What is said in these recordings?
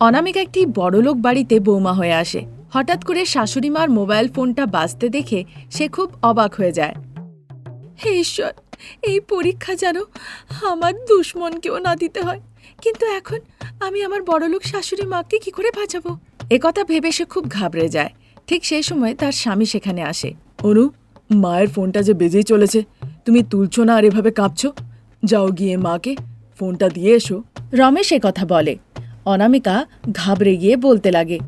অনামিকা একটি বড়লোক বাড়িতে বৌমা হয়ে আসে। হঠাৎ করে শাশুড়ি মার মোবাইল ফোনটা বাজতে দেখে সে খুব অবাক হয়ে যায়। হে ঈশ্বর, এই পরীক্ষা যেন আমার দুশ্মনকেও না দিতে হয়। কিন্তু এখন আমি আমার বড়লোক শাশুড়ি মাকে কি করে বাঁচাবো? একথা ভেবে সে খুব ঘাবড়ে যায়। ঠিক সেই সময় তার স্বামী সেখানে আসে। অনু, মায়ের ফোনটা যে বেজেই চলেছে। তুমি তুলছো না আর এভাবে কাঁপছো? যাও গিয়ে মাকে ফোনটা দিয়ে এসো। রমেশ কথা বলে। অনামিকা ঘাবড়ে গিয়ে বলতে লাগে,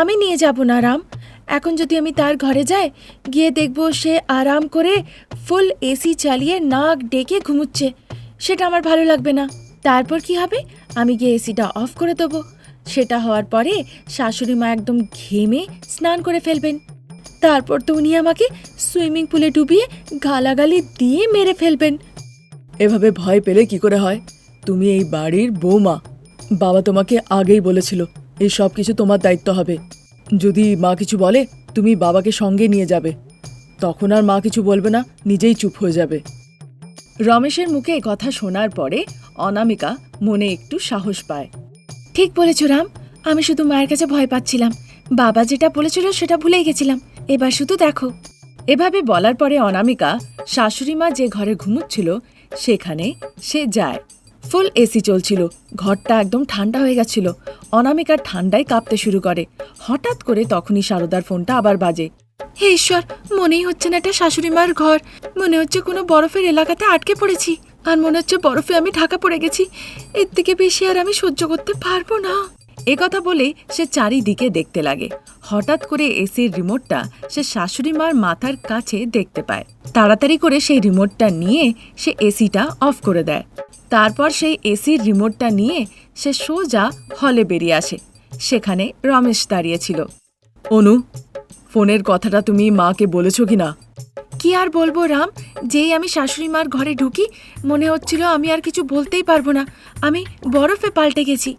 আমি নিয়ে যাব না রাম। এখন যদি আমি তার ঘরে যাই, গিয়ে দেখব সে আরাম করে ফুল এসি চালিয়ে নাক ডেকে ঘুমুচ্ছে। সেটা আমার ভালো লাগবে না। তারপর কি হবে? আমি গিয়ে এসিটা অফ করে দেবো। সেটা হওয়ার পরে শাশুড়ি মা একদম ঘেমে স্নান করে ফেলবেন। তারপর তো উনি আমাকে সুইমিং পুলে ডুবিয়ে গালাগালি দিয়ে মেরে ফেলবেন। এভাবে ভয় পেলে কি করে হয়? তুমি এই বাড়ির বৌমা। বাবা তোমাকে আগেই বলেছিল এই সব কিছু তোমার দায়িত্ব হবে। যদি মা কিছু বলে তুমি বাবাকে সঙ্গে নিয়ে যাবে। তখন আর মা কিছু বলবে না নিজেই চুপ হয়ে যাবে। রমেশের মুখে এ কথা শোনার পরে অনামিকা মনে একটু সাহস পায়। ঠিক বলেছ রাম। আমি শুধু মায়ের কাছে ভয় পাচ্ছিলাম। বাবা যেটা বলেছিল সেটা ভুলেই গেছিলাম। এবার শুধু দেখো। এভাবে বলার পরে অনামিকা শাশুড়ি মা যে ঘরে ঘুমুচ্ছিল সেখানে সে যায়। ফুল এসি চলছিল। ঘরটা একদম ঠান্ডা হয়ে গেছিল। অনামিকার ঠান্ডায় কাঁপতে শুরু করে। হঠাৎ করে তখনই সারদার ফোনটা আবার বাজে। হে ঈশ্বর মনেই হচ্ছে না এটা শাশুড়ি মার ঘর। মনে হচ্ছে কোনো বরফের এলাকাতে আটকে পড়েছি। আর মনে হচ্ছে বরফে আমি ঢাকা পড়ে গেছি। এর থেকে বেশি আর আমি সহ্য করতে পারব না। এ কথা বলে সে চারিদিকে দেখতে লাগে। হঠাৎ করে এসির রিমোটটা সে শাশুড়ি মার মাথার কাছে দেখতে পায়। তাড়াতাড়ি করে সেই রিমোটটা নিয়ে সে এসিটা অফ করে দেয়। তারপর সেই এসির রিমোটটা নিয়ে সে সোজা হলে বেরিয়ে আসে। সেখানে রমেশ দাঁড়িয়েছিল অনু, ফোনের কথাটা তুমি মাকে বলেছ কি না? কি আর বলব রাম, যেই আমি শাশুড়ি মার ঘরে ঢুকি, মনে হচ্ছিল আমি আর কিছু বলতেই পারব না। আমি বরফে পাল্টে গেছি।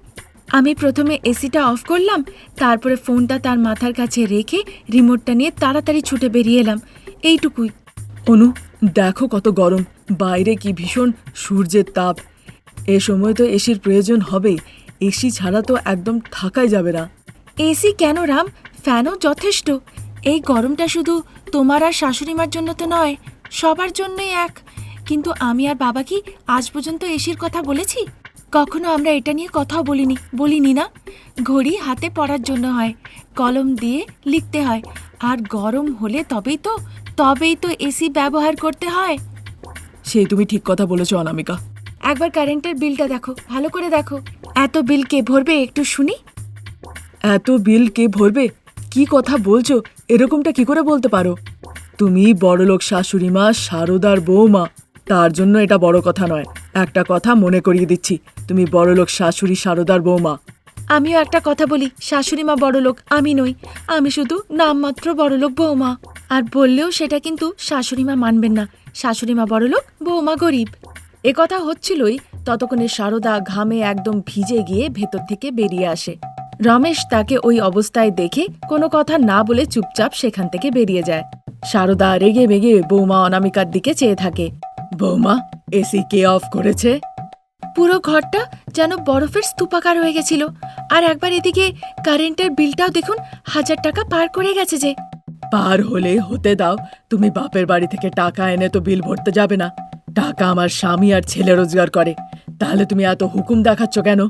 আমি প্রথমে এসিটা অফ করলাম, তারপরে ফোনটা তার মাথার কাছে রেখে রিমোটটা নিয়ে তাড়াতাড়ি ছুটে বেরিয়ে এলাম। এইটুকুই। অনু, দেখো কত গরম। বাইরে কি ভীষণ সূর্যের তাপ? এ সময় তো এসির প্রয়োজন হবেই। এসি ছাড়া তো একদম থাকাই যাবে না। এসি কেন রাম? ফ্যানও যথেষ্ট। এই গরমটা শুধু তোমার আর শাশুড়িমার জন্য তো নয়, সবার জন্যই এক। কিন্তু আমি আর বাবা কি আজ পর্যন্ত এসির কথা বলেছি? কখনো আমরা এটা নিয়ে কথাও বলিনি বলিনি না? ঘড়ি হাতে পড়ার জন্য হয়, কলম দিয়ে লিখতে হয়। আর গরম হলে তবেই তো তবেই তো এসি ব্যবহার করতে হয়। সেই তুমি ঠিক কথা বলেছ অনামিকা। একবার কারেন্টের বিলটা দেখো ভালো করে দেখো। এত বিল কে ভরবে একটু শুনি? এত বিল কে ভরবে? কি কথা বলছো? এরকমটা কি করে বলতে পারো? তুমি বড়লোক শাশুড়ি মা সারদার বৌমা তার জন্য এটা বড় কথা নয়। একটা কথা মনে করিয়ে দিচ্ছি তুমি বড়লোক শাশুড়ি সারদার বৌমা আমিও একটা কথা বলি শাশুড়ি মা বড়লোক আমি নই। আমি শুধু নামমাত্র বড়লোক বৌমা আর বললেও সেটা কিন্তু শাশুড়ি মা মানবেন না। শাশুড়ি মা বড়লোক বৌমা গরিব। এ কথা হচ্ছিলই ততক্ষণে সারদা ঘামে একদম ভিজে গিয়ে ভেতর থেকে বেরিয়ে আসে। রমেশ তাকে ওই অবস্থায় দেখে কোনো কথা না বলে চুপচাপ সেখান থেকে বেরিয়ে যায়। সারদা রেগে বেগে বৌমা অনামিকার দিকে চেয়ে থাকে। বৌমা এসি কে অফ করেছে? পুরো ঘরটা যেন বরফের স্তূপাকার হয়ে গেছিল। আর একবার এদিকে কারেন্টের বিলটাও দেখুন, হাজার টাকা পার করে গেছে যে। পার হলে হতে দাও। তুমি বাপের বাড়ি থেকে টাকা এনে তো বিল ভরতে যাবে না। টাকা আমার স্বামী আর ছেলে রোজগার করে। তাহলে তুমি এত হুকুম দেখাচ্ছ কেন?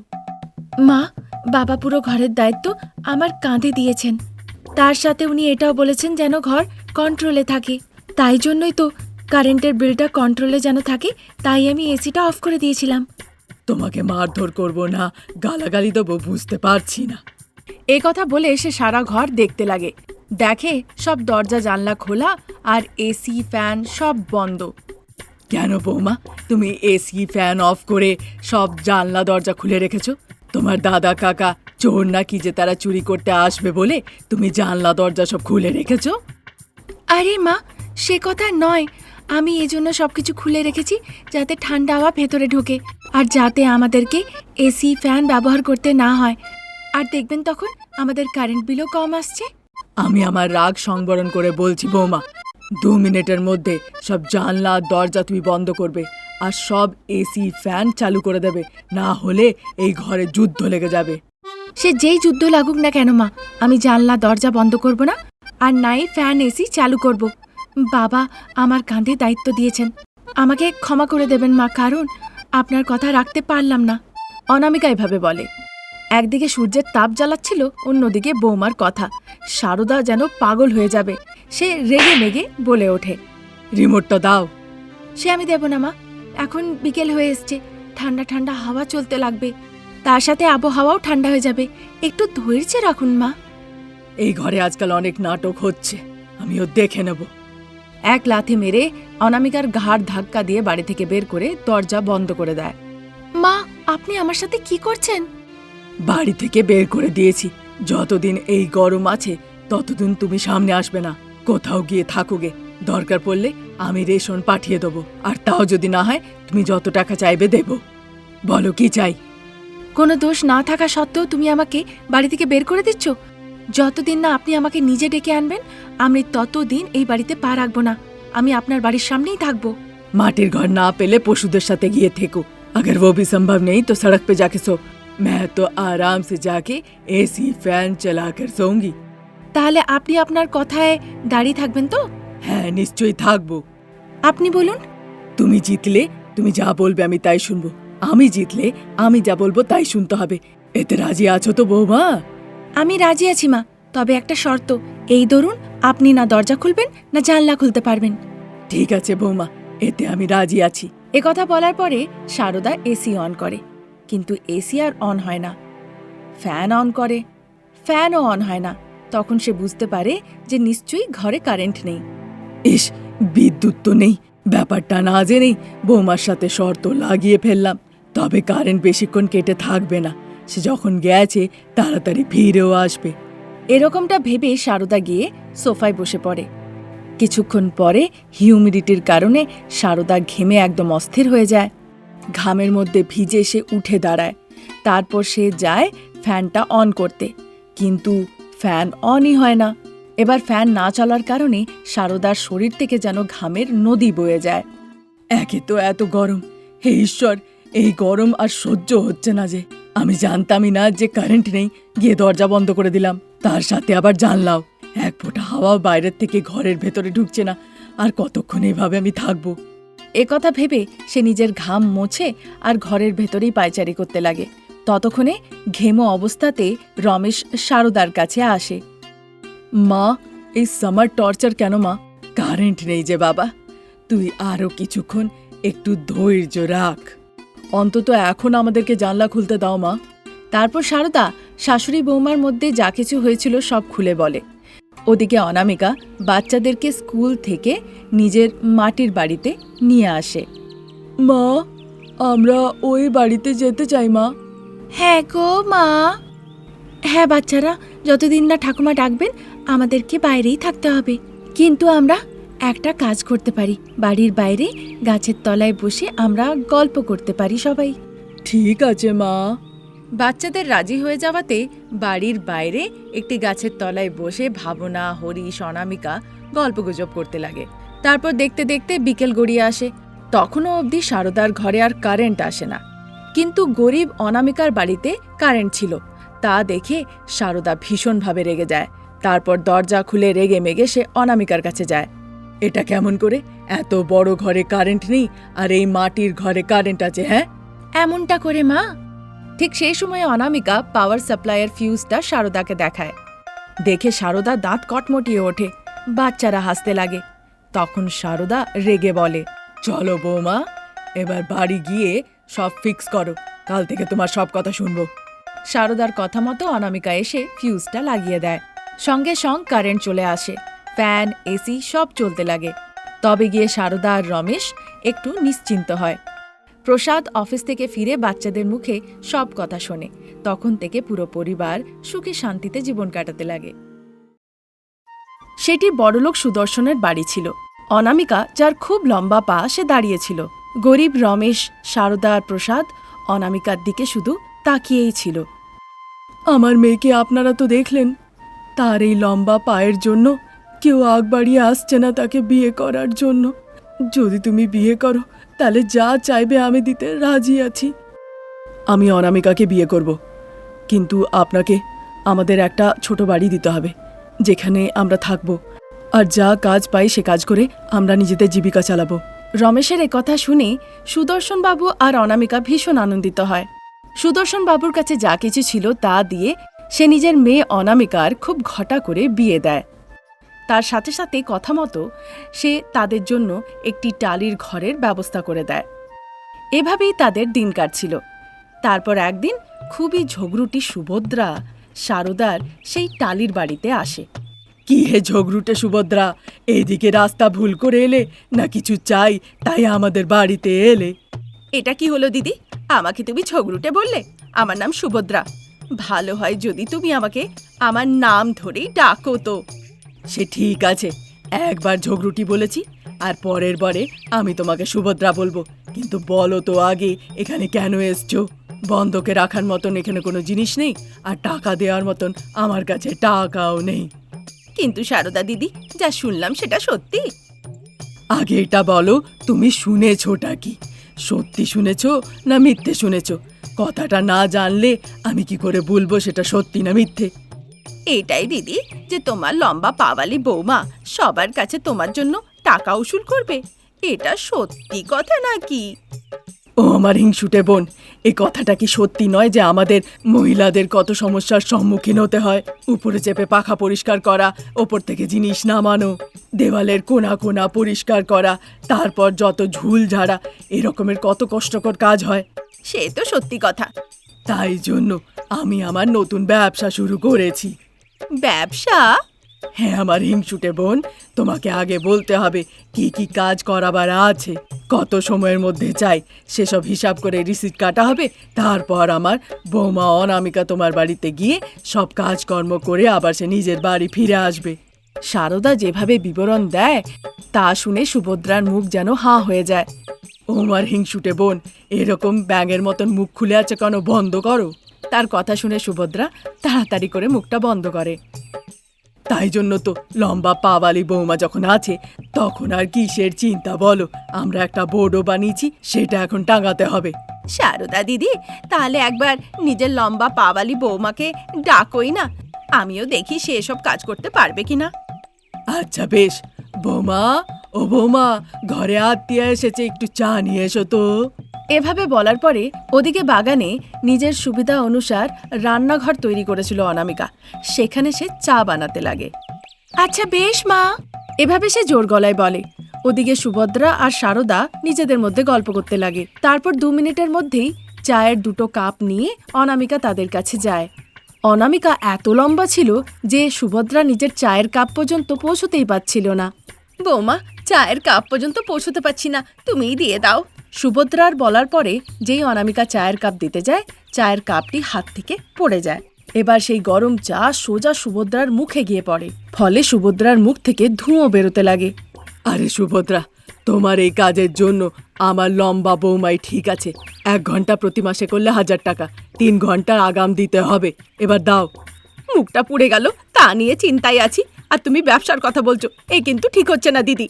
মা বাবা পুরো ঘরের দায়িত্ব আমার কাঁধে দিয়েছেন। তার সাথে উনি এটাও বলেছেন যেন ঘর কন্ট্রোলে থাকে। তাই জন্যই তো কারেন্টের বিলটা কন্ট্রোলে যেন থাকে তাই আমি এসিটা অফ করে দিয়েছিলাম। তোমাকে মারধর করব না গালাগালি দেবো বুঝতে পারছি না। এ কথা বলে সে সারা ঘর দেখতে লাগে। দেখে সব দরজা, জানলা খোলা আর এসি ফ্যান সব বন্ধ। কেন বৌমা? তুমি এসি ফ্যান অফ করে সব জানলা, দরজা খুলে রেখেছো? তোমার দাদা, কাকা, চোর নাকি যে তারা চুরি করতে আসবে বলে তুমি জানলা, দরজা সব খুলে রেখেছো? আরে মা, সে কথা নয়। আমি এজন্য সবকিছু খুলে রেখেছি যাতে ঠান্ডা হাওয়া ভেতরে ঢোকে আর যাতে আমাদেরকে এসি ফ্যান ব্যবহার করতে না হয়। আর দেখবেন তখন আমাদের কারেন্ট বিলও কম আসছে। আমি আমার রাগ সংবরণ করে বলছি, বৌমা, দু মিনিটের মধ্যে সব জানলা দরজা তুমি বন্ধ করবে আর সব এসি ফ্যান চালু করে দেবে। না হলে এই ঘরে যুদ্ধ লেগে যাবে। সে যেই যুদ্ধ লাগুক না কেন, মা, আমি জানলা, দরজা বন্ধ করব না আর নাই ফ্যান এসি চালু করব। বাবা আমার কাঁধে দায়িত্ব দিয়েছেন। আমাকে ক্ষমা করে দেবেন, মা, কারণ আপনার কথা রাখতে পারলাম না। অনামিকা এভাবে বলে। একদিকে সূর্যের তাপ জ্বালাচ্ছিল অন্যদিকে বৌমার কথা। সারদা যেন পাগল হয়ে যাবে। সে রেগে মেগে বলে ওঠে রিমোটটা দাও। সে আমি দেব না মা। এখন বিকেল হয়ে এসছে। ঠান্ডা ঠান্ডা হাওয়া চলতে লাগবে। তার সাথে আবহাওয়াও ঠান্ডা হয়ে যাবে। একটু ধৈর্য রাখুন মা। এই ঘরে আজকাল অনেক নাটক হচ্ছে। আমিও দেখে নেব। এক লাথি মেরে অনামিকার ঘাড় ধাক্কা দিয়ে বাড়ি থেকে বের করে দরজা বন্ধ করে দেয়। মা আপনি আমার সাথে কি করছেন? বাড়ি থেকে বের করে দিয়েছি। যতদিন এই গরম আছে ততদিন তুমি সামনে আসবে না। কোথাও গিয়ে থাকোগে দরকার পড়লে আমি রেশন পাঠিয়ে দেবো। আর তাও যদি না হয় তুমি যত টাকা চাইবে দেব। বলো কি চাই? কোনো দোষ না থাকা সত্ত্বেও তুমি আমাকে বাড়ি থেকে বের করে দিচ্ছ? যতদিন না আপনি আমাকে নিজে ডেকে আনবেন আমি ততদিন এই বাড়িতে পা রাখব না। আমি আপনার বাড়ির সামনেই থাকব। মাটির ঘর না পেলে পশুদের সাথে গিয়ে থেকো। আগের ও বিসম্ভব নেই তো সড়ক পে যাকে সো। मैं तो आराम से जाके एसी फैन चलाकर सोऊंगी তাহলে আপনি আপনার কথায় দাঁড়িয়ে থাকবেন তো হ্যাঁ নিশ্চয়ই থাকবো আপনি বলুন তুমি জিতলে তুমি যা বলবে আমি তাই শুনবো আমি জিতলে আমি যা বলবো তাই শুনতে হবে এতে রাজি আছো তো বৌমা আমি রাজি আছি মা তবে একটা শর্ত এই ধরুন আপনি না দরজা খুলবেন না জানলা খুলতে পারবেন ঠিক আছে বৌমা এতে আমি রাজি আছি এ কথা বলার পরে সারদা এসি অন করে কিন্তু এসি আর অন হয় না। ফ্যান অন করে। ফ্যানও অন হয় না। তখন সে বুঝতে পারে যে নিশ্চয়ই ঘরে কারেন্ট নেই। ইস, বিদ্যুৎ তো নেই। ব্যাপারটা না জেনেই বৌমার সাথে শর্ত লাগিয়ে ফেললাম। তবে কারেন্ট বেশিক্ষণ কেটে থাকবে না। সে যখন গেছে, তাড়াতাড়ি ফিরেও আসবে। এরকমটা ভেবে সারদা গিয়ে সোফায় বসে পড়ে। কিছুক্ষণ পরে হিউমিডিটির কারণে সারদা ঘেমে একদম অস্থির হয়ে যায়। ঘামের মধ্যে ভিজে সে উঠে দাঁড়ায়। তারপর সে যায় ফ্যানটা অন করতে। কিন্তু ফ্যান অনই হয় না। এবার ফ্যান না চলার কারণে সারদার শরীর থেকে যেন ঘামের নদী বয়ে যায়। একে তো এত গরম। হে ঈশ্বর, এই গরম আর সহ্য হচ্ছে না যে। আমি জানতামই না যে কারেন্ট নেই। গিয়ে দরজা বন্ধ করে দিলাম। তার সাথে আবার জানলাও। এক ফোঁটা হাওয়াও বাইরের থেকে ঘরের ভেতরে ঢুকছে না। আর কতক্ষণ এভাবে আমি থাকব? এ কথা ভেবে সে নিজের ঘাম মোছে আর ঘরের ভেতরেই পায়চারি করতে লাগে। ততক্ষণে ঘেমো অবস্থাতে রমেশ সারদার কাছে আসে। মা, এই সামার টর্চার কেন মা? কারেন্ট নেই যে বাবা। তুই আরও কিছুক্ষণ একটু ধৈর্য রাখ। অন্তত এখন আমাদেরকে জানলা খুলতে দাও মা। তারপর সারদা, শাশুড়ি বৌমার মধ্যে যা কিছু হয়েছিল সব খুলে বলে। ওদিকে অনামিকা বাচ্চাদেরকে স্কুল থেকে নিজের মাটির বাড়িতে নিয়ে আসে। মা আমরা ওই বাড়িতে যেতে চাই মা। হ্যাঁ গো মা। হ্যাঁ বাচ্চারা যতদিন না ঠাকুমা ডাকবেন আমাদেরকে বাইরেই থাকতে হবে। কিন্তু আমরা একটা কাজ করতে পারি। বাড়ির বাইরে গাছের তলায় বসে আমরা গল্প করতে পারি সবাই। ঠিক আছে মা। বাচ্চাদের রাজি হয়ে যাওয়াতে বাড়ির বাইরে একটি গাছের তলায় বসে ভাবনা হরিশ অনামিকা গল্পগুজব করতে লাগে। তারপর দেখতে দেখতে বিকেল গড়িয়ে আসে। তখনও অবধি সারদার ঘরে আর কারেন্ট আসে না। কিন্তু গরিব অনামিকার বাড়িতে কারেন্ট ছিল। তা দেখে সারদা ভীষণভাবে রেগে যায়। তারপর দরজা খুলে রেগে মেগে সে অনামিকার কাছে যায়। এটা কেমন করে? এত বড় ঘরে কারেন্ট নেই, আর এই মাটির ঘরে কারেন্ট আছে হ্যাঁ? এমনটা করে মা ঠিক সেই সময় অনামিকা পাওয়ার সাপ্লাইয়ের ফিউজটা সারদাকে দেখায়। দেখে সারদা দাঁত কটমটিয়ে ওঠে, বাচ্চারা হাসতে লাগে। তখন সারদা রেগে বলে, চলো বৌমা, এবার বাড়ি গিয়ে সব ফিক্স করো, কাল থেকে তোমার সব কথা শুনব। সারদার কথা মতো অনামিকা এসে ফিউজটা লাগিয়ে দেয়। সঙ্গে সঙ্গ কারেন্ট চলে আসে ফ্যান এসি সব চলতে লাগে। তবে গিয়ে সারদা আর রমেশ একটু নিশ্চিন্ত হয়। প্রসাদ অফিস থেকে ফিরে বাচ্চাদের মুখে সব কথা শোনে। তখন থেকে পুরো পরিবার সুখে শান্তিতে জীবন কাটাতে লাগে। সেটি বড়লোক সুদর্শনের বাড়ি ছিল। অনামিকা, যার খুব লম্বা পা, সে দাঁড়িয়েছিল। গরিব রমেশ, সারদা আর প্রসাদ অনামিকার দিকে শুধু তাকিয়েই ছিল। আমার মেয়েকে আপনারা তো দেখলেন, তার এই লম্বা পায়ের জন্য কেউ আগ বাড়িয়ে আসছে না তাকে বিয়ে করার জন্য। যদি তুমি বিয়ে করো, তাহলে যা চাইবে আমি দিতে রাজি আছি। আমি অনামিকাকে বিয়ে করব। কিন্তু আপনাকে আমাদের একটা ছোট বাড়ি দিতে হবে, যেখানে আমরা থাকব। আর যা কাজ পাই সে কাজ করে আমরা নিজেদের জীবিকা চালাবো। রমেশের কথা শুনে সুদর্শন বাবু আর অনামিকা ভীষণ আনন্দিত হয়। সুদর্শন বাবুর কাছে যা কিছু ছিল তা দিয়ে সে নিজের মেয়ে অনামিকার খুব ঘটা করে বিয়ে দেয়। তার সাথে সাথে কথা মতো সে তাদের জন্য একটি টালির ঘরের ব্যবস্থা করে দেয়। এভাবেই তাদের দিন কাটছিল। তারপর একদিন খুবই ঝগড়ুটি সুভদ্রা, সারদার সেই টালির বাড়িতে আসে। কি হে ঝগড়ুটে সুভদ্রা এদিকে রাস্তা ভুল করে এলে না কিছু চাই, তাই আমাদের বাড়িতে এলে। এটা কি হলো দিদি? আমাকে তুমি ঝগড়ুটে বললে? আমার নাম সুভদ্রা। ভালো হয় যদি তুমি আমাকে আমার নাম ধরেই ডাকো তো। সে ঠিক আছে। একবার ঝগড়ুটি বলেছি আর পরের বারে আমি তোমাকে সুভদ্রা বলব। কিন্তু বলো তো আগে এখানে কেন এসছো? বন্ধকে রাখার মতন এখানে কোনো জিনিস নেই আর টাকা দেওয়ার মতন আমার কাছে টাকাও নেই। কিন্তু সারদা দিদি যা শুনলাম সেটা সত্যি। আগে এটা বলো তুমি শুনেছোটা কি? সত্যি শুনেছো না মিথ্যে শুনেছো? কথাটা না জানলে আমি কি করে বলব সেটা সত্যি না মিথ্যে? এটাই দিদি যে তোমার লম্বা পাওয়ালি বৌমা সবার কাছে তোমার জন্য টাকা উসুল করবে। এটা সত্যি কথা নাকি? ও আমার হিংসুটে বোন এ কথাটা কি সত্যি নয় যে আমাদের মহিলাদের কত সমস্যার সম্মুখীন হতে হয়? উপরে চেপে পাখা পরিষ্কার করা ওপর থেকে জিনিস নামানো দেওয়ালের কোনা কোনা পরিষ্কার করা তারপর যত ঝুল ঝাড়া এরকমের কত কষ্টকর কাজ হয়। সে তো সত্যি কথা। তাই জন্য আমি আমার নতুন ব্যবসা শুরু করেছি। ব্যবসা? হ্যাঁ আমার হিংসুটে বোন, তোমাকে আগে বলতে হবে কি কি কাজ করাবার আছে। কত সময়ের মধ্যে চাই, সেসব হিসাব করে রিসিট কাটা হবে, তারপর আমার বৌমা অনামিকা তোমার বাড়িতে গিয়ে সব কাজকর্ম করে আবার সে নিজের বাড়ি ফিরে আসবে। সারদা যেভাবে বিবরণ দেয়, তা শুনে সুভদ্রার মুখ যেন হাঁ হয়ে যায়। ও আমার হিংসুটে বোন, এরকম ব্যাঙের মতন মুখ খুলে আছে কেন বন্ধ করো। তার কথা শুনে সুভদ্রা তাড়াতাড়ি করে মুখটা বন্ধ করে। তাই জন্য তো লম্বা পাওয়ালি বৌমা যখন আছে তখন আর কিসের চিন্তা বলো? আমরা একটা বোর্ডও বানিয়েছি সেটা এখন টাঙাতে হবে। সারদা দিদি তাহলে একবার নিজের লম্বা পাওয়ালি বৌমাকে ডাকোই না। আমিও দেখি সে এসব কাজ করতে পারবে কিনা। আচ্ছা বেশ। বৌমা ও বৌমা ঘরে আত্মীয় এসেছে একটু চা নিয়ে এসো তো। এভাবে বলার পরে ওদিকে বাগানে নিজের সুবিধা অনুসার রান্নাঘর তৈরি করেছিল অনামিকা। সেখানে সে চা বানাতে লাগে। আচ্ছা বেশ মা। এভাবে সে জোর গলায় বলে। ওদিকে সুভদ্রা আর সারদা নিজেদের মধ্যে গল্প করতে লাগে। তারপর দু মিনিটের মধ্যেই চায়ের দুটো কাপ নিয়ে অনামিকা তাদের কাছে যায়। অনামিকা এত লম্বা ছিল যে সুভদ্রা নিজের চায়ের কাপ পর্যন্ত পৌঁছতেই পারছিল না। বৌমা, চায়ের কাপ পর্যন্ত পৌঁছতে পারছি না। তুমিই দিয়ে দাও। সুভদ্রার বলার পরে যেই অনামিকা চায়ের কাপ দিতে যায়, চায়ের কাপটি হাত থেকে পড়ে যায়। এবার সেই গরম চা সোজা সুভদ্রার মুখে গিয়ে পড়ে। ফলে সুভদ্রার মুখ থেকে ধুঁয়ো বেরোতে লাগে। আরে সুভদ্রা, তোমার এই কাজের জন্য আমার লম্বা বৌমাই ঠিক আছে। এক ঘণ্টা প্রতি মাসে করলে হাজার টাকা, তিন ঘণ্টার আগাম দিতে হবে। এবার দাও। মুখটা পুড়ে গেল, তা নিয়ে চিন্তায় আছি। আর তুমি ব্যবসার কথা বলছো, এই কিন্তু ঠিক হচ্ছে না, দিদি।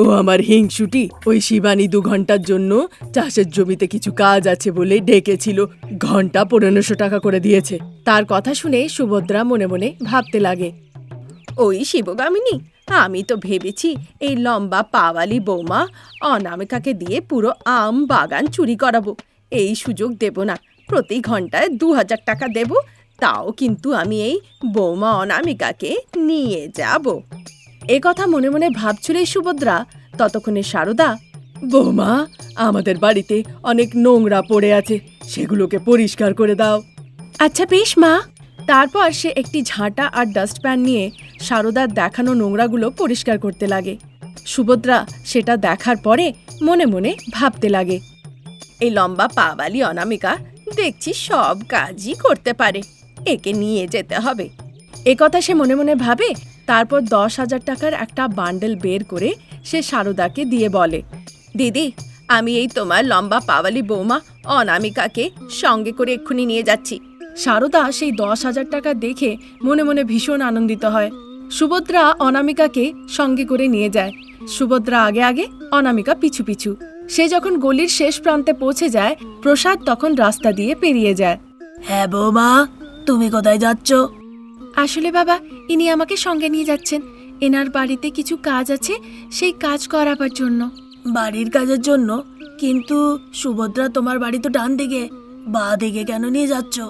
ও আমার হিংসুটি, ওই শিবানী দু ঘণ্টার জন্য চাষের জমিতে কিছু কাজ আছে বলে ডেকেছিল। ঘণ্টা পনেরোশো টাকা করে দিয়েছে। তার কথা শুনে সুভদ্রা মনে মনে ভাবতে লাগে। ওই শিবগামিনী, আমি তো ভেবেছি এই লম্বা পাওয়ালি বৌমা অনামিকাকে দিয়ে পুরো আম বাগান চুরি করাবো। এই সুযোগ দেব না, প্রতি ঘন্টায় দু হাজার টাকা দেব, তাও কিন্তু আমি এই বৌমা অনামিকাকে নিয়ে যাব। এ কথা মনে মনে ভাবছিল সুভদ্রা, ততক্ষণে সারদা, বৌমা, আমাদের বাড়িতে অনেক নোংরা পড়ে আছে, সেগুলোকে পরিষ্কার করে দাও। আচ্ছা বেশ মা। তারপর সে একটি ঝাঁটা আর ডাস্টপ্যান নিয়ে সারদার দেখানো নোংরাগুলো পরিষ্কার করতে লাগে। সুভদ্রা সেটা দেখার পরে মনে মনে ভাবতে লাগে এই লম্বা পাওয়ালি অনামিকা, দেখছি সব কাজই করতে পারে, একে নিয়ে যেতে হবে। এ কথা সে মনে মনে ভাবে তারপর দশ হাজার টাকার একটা বান্ডেল বের করে সে সারদাকে দিয়ে বলে, দিদি, আমি এই তোমার লম্বা পাওয়ালি বৌমা অনামিকাকে সঙ্গে করে এক্ষুনি নিয়ে যাচ্ছি। সারদা সেই দশ হাজার টাকা দেখে মনে মনে ভীষণ আনন্দিত হয়। সুভদ্রা অনামিকাকে সঙ্গে করে নিয়ে যায়। সুভদ্রা আগে আগে অনামিকা পিছু পিছু। সে যখন গলির শেষ প্রান্তে পৌঁছে যায়, প্রসাদ তখন রাস্তা দিয়ে পেরিয়ে যায়। হ্যাঁ বৌমা, তুমি কোথায় যাচ্ছ? আসলে বাবা ইনি আমাকে সঙ্গে নিয়ে যাচ্ছেন। এনার বাড়িতে কিছু কাজ আছে সেই কাজ করাবার জন্য। বাড়ির কাজের জন্য? কিন্তু সুভদ্রা তোমার বাড়ি তো ডান দিকে। বা দিকে কেন নিয়ে যাচ্ছ?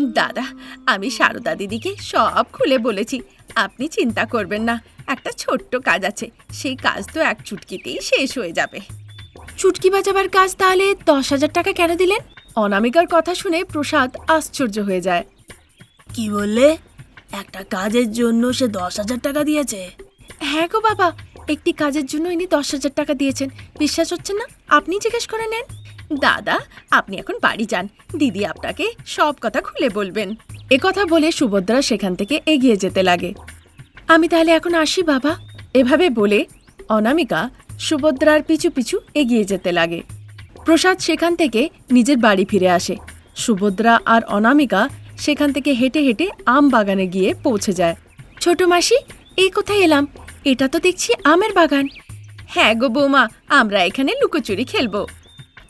দাদা আমি সারদা দিদিকে সব খুলে বলেছি। আপনি চিন্তা করবেন না একটা ছোট্ট কাজ আছে। সেই কাজ তো এক চুটকিতেই শেষ হয়ে যাবে। চুটকি বাজাবার কাজ তাহলে দশ হাজার টাকা কেন দিলেন? অনামিকার কথা শুনে প্রসাদ আশ্চর্য হয়ে যায়। কি বললে? একটা কাজের জন্য সে দশ হাজার টাকা দিয়েছে। হ্যাঁ গো বাবা, একটি কাজের জন্য ইনি দশ হাজার টাকা দিয়েছেন। বিশ্বাস হচ্ছে না? আপনি জিজ্ঞেস করে নেন। দাদা, আপনি এখন বাড়ি যান। দিদি আপনাকে সব কথা খুলে বলবেন। এ কথা বলে সুভদ্রা সেখান থেকে এগিয়ে যেতে লাগে। আমি তাহলে এখন আসি বাবা। এভাবে বলে অনামিকা সুভদ্রার পিছু পিছু এগিয়ে যেতে লাগে। প্রসাদ সেখান থেকে নিজের বাড়ি ফিরে আসে। সুভদ্রা আর অনামিকা সেখান থেকে হেঁটে হেঁটে আম বাগানে গিয়ে পৌঁছে যায়। ছোট মাসি, এই কোথায় এলাম? এটা তো দেখছি আমের বাগান। হ্যাঁ গো বৌমা, আমরা এখানে লুকোচুরি খেলব।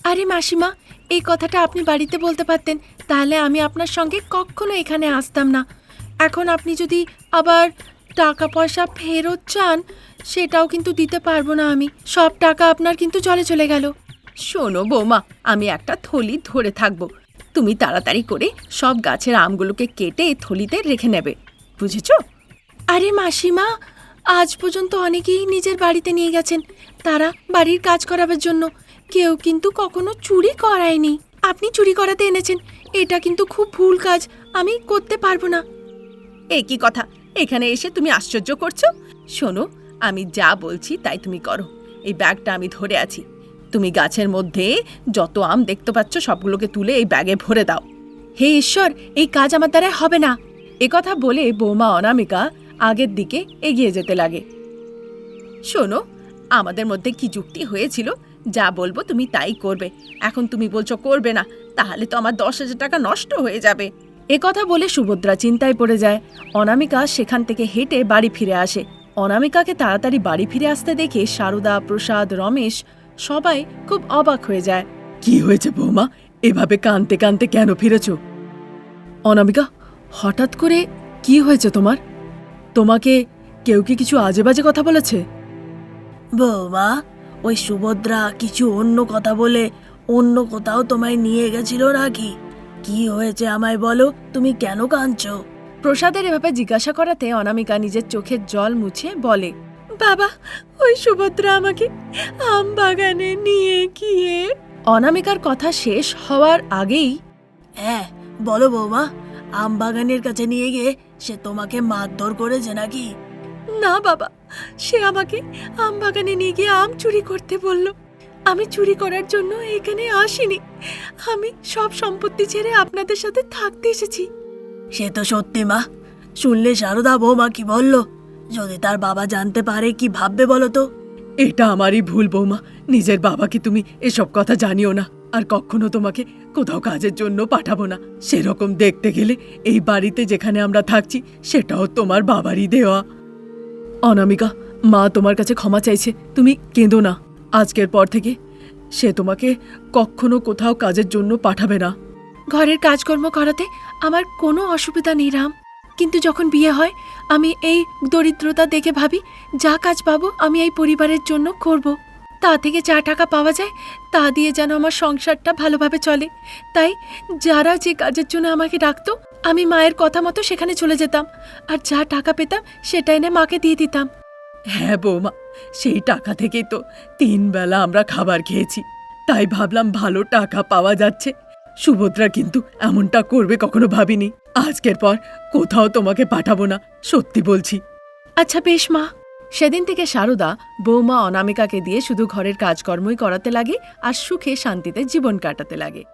আরে মাসিমা, এই কথাটা আপনি বাড়িতে বলতে পারতেন, তাহলে আমি আপনার সঙ্গে কখনো এখানে আসতাম না। এখন আপনি যদি আবার টাকা পয়সা ফেরত চান, সেটাও কিন্তু দিতে পারব না আমি। সব টাকা আপনার কিন্তু জলে চলে গেল। শোনো বৌমা, আমি একটা থলি ধরে থাকব। তুমি তাড়াতাড়ি করে সব গাছের আমগুলোকে কেটে থলিতে রেখে নেবে বুঝেছ? আরে মাসিমা আজ পর্যন্ত অনেকেই নিজের বাড়িতে নিয়ে গেছেন তারা বাড়ির কাজ করাবার জন্য। কেউ কিন্তু কখনো চুরি করায়নি। আপনি চুরি করাতে এনেছেন এটা কিন্তু খুব ভুল কাজ আমি করতে পারব না। এ কি কথা? এখানে এসে তুমি আশ্চর্য করছ? শোনো আমি যা বলছি তাই তুমি করো। এই ব্যাগটা আমি ধরে আছি। তুমি গাছের মধ্যে যত আম দেখতে পাচ্ছ, সবগুলোকে তুলে এই ব্যাগে ভরে দাও। হে ঈশ্বর, এই কাজ আমার দ্বারা হবে না। কথা বলে বৌমা অনামিকা আগের দিকে এগিয়ে যেতে লাগে। শোনো, আমাদের মধ্যে কি যুক্তি হয়েছিল? যা বলব তুমি তাই করবে। এখন তুমি বলছো করবে না, তাহলে তো আমার দশ হাজার টাকা নষ্ট হয়ে যাবে। এ কথা বলে সুভদ্রা চিন্তায় পড়ে যায়। অনামিকা সেখান থেকে হেঁটে বাড়ি ফিরে আসে। অনামিকাকে তাড়াতাড়ি বাড়ি ফিরে আসতে দেখে সারদা, প্রসাদ, রমেশ সবাই খুব অবাক হয়ে যায়। কি হয়েছে বৌমা? এভাবে কানতে কানতে কেন ফিরেছ? অনামিকা হঠাৎ করে কি হয়েছে তোমার? তোমাকে কেউ কি কিছু আজে বাজে কথা বলেছে? বৌমা ওই সুভদ্রা কিছু অন্য কথা বলে অন্য কোথাও তোমায় নিয়ে গেছিল নাকি কি হয়েছে আমায় বলো তুমি কেন কাঁদছো? প্রসাদের এভাবে জিজ্ঞাসা করাতে অনামিকা নিজের চোখের জল মুছে বলে বাবা ওই সুভদ্রা আমাকে আম বাগানে নিয়ে গিয়ে অনামিকার কথা শেষ হওয়ার আগেই হ্যাঁ বলো বৌমা আম বাগানের কাছে নিয়ে গিয়ে সে তোমাকে মারধর করেছে নাকি? না বাবা সে আমাকে আম বাগানে নিয়ে গিয়ে আম চুরি করতে বলল। আমি চুরি করার জন্য এখানে আসিনি। আমি সব সম্পত্তি ছেড়ে আপনাদের সাথে থাকতে এসেছি। সে তো সত্যি মা শুনলে সারদা বৌমা কি বলল? যদি তার বাবা জানতে পারে কি ভাববে বলো তো? এটা আমারই ভুল বৌমা। নিজের বাবাকে তুমি এসব কথা জানিও না আর কখনো তোমাকে কোথাও কাজের জন্য পাঠাবো না। সেরকম দেখতে গেলে এই বাড়িতে যেখানে আমরা থাকছি সেটাও তোমার বাবারই দেওয়া। অনামিকা মা তোমার কাছে ক্ষমা চাইছে তুমি কেঁদো না। আজকের পর থেকে সে তোমাকে কখনো কোথাও কাজের জন্য পাঠাবে না। ঘরের কাজকর্ম করাতে আমার কোনো অসুবিধা নেই রাম। কিন্তু যখন বিয়ে হয়, আমি এই দরিদ্রতা দেখে ভাবি, যা কাজ পাবো আমি এই পরিবারের জন্য করব। তা থেকে যা টাকা পাওয়া যায়, তা দিয়ে যেন আমার সংসারটা ভালোভাবে চলে। তাই যারা যে কাজের জন্য আমাকে ডাকতো, আমি মায়ের কথা মতো সেখানে চলে যেতাম। আর যা টাকা পেতাম, সেটা এনে মাকে দিয়ে দিতাম। হ্যাঁ বৌমা, সেই টাকা থেকেই তো তিন বেলা আমরা খাবার খেয়েছি। তাই ভাবলাম ভালো টাকা পাওয়া যাচ্ছে। সুভদ্রা কিন্তু এমনটা করবে কখনো ভাবিনি। আজকের পর কোথাও তোমাকে পাঠাবো না, সত্যি বলছি। আচ্ছা বেশ মা। সেদিন থেকে সারদা বৌমা অনামিকাকে দিয়ে শুধু ঘরের কাজকর্মই করাতে লাগে আর সুখে শান্তিতে জীবন কাটাতে লাগে।